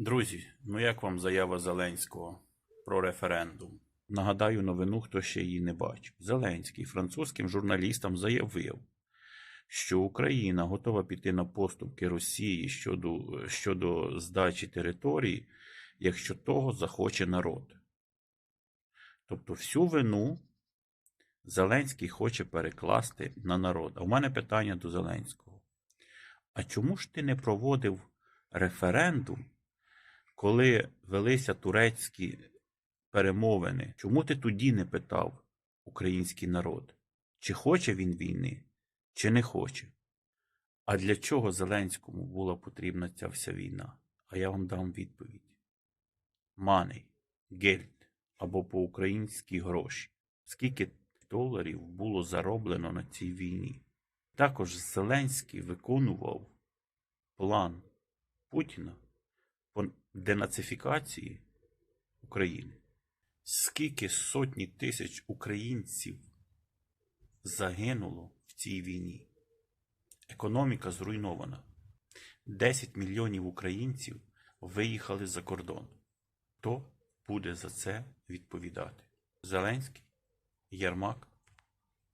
Друзі, ну як вам заява Зеленського про референдум? Нагадаю новину, хто ще її не бачив. Зеленський французьким журналістам заявив, що Україна готова піти на поступки Росії щодо, щодо здачі території, якщо того захоче народ. Тобто всю вину Зеленський хоче перекласти на народ. А в мене питання до Зеленського. А чому ж ти не проводив референдум, коли велися турецькі перемовини? Чому ти тоді не питав український народ, чи хоче він війни, чи не хоче? А для чого Зеленському була потрібна ця вся війна? А я вам дам відповідь: Money, гельд або по-українськи гроші. Скільки доларів було зароблено на цій війні? Також Зеленський виконував план Путіна по денацифікації України. Скільки сотні тисяч українців загинуло в цій війні? Економіка зруйнована. 10 мільйонів українців виїхали за кордон. Хто буде за це відповідати? Зеленський, Єрмак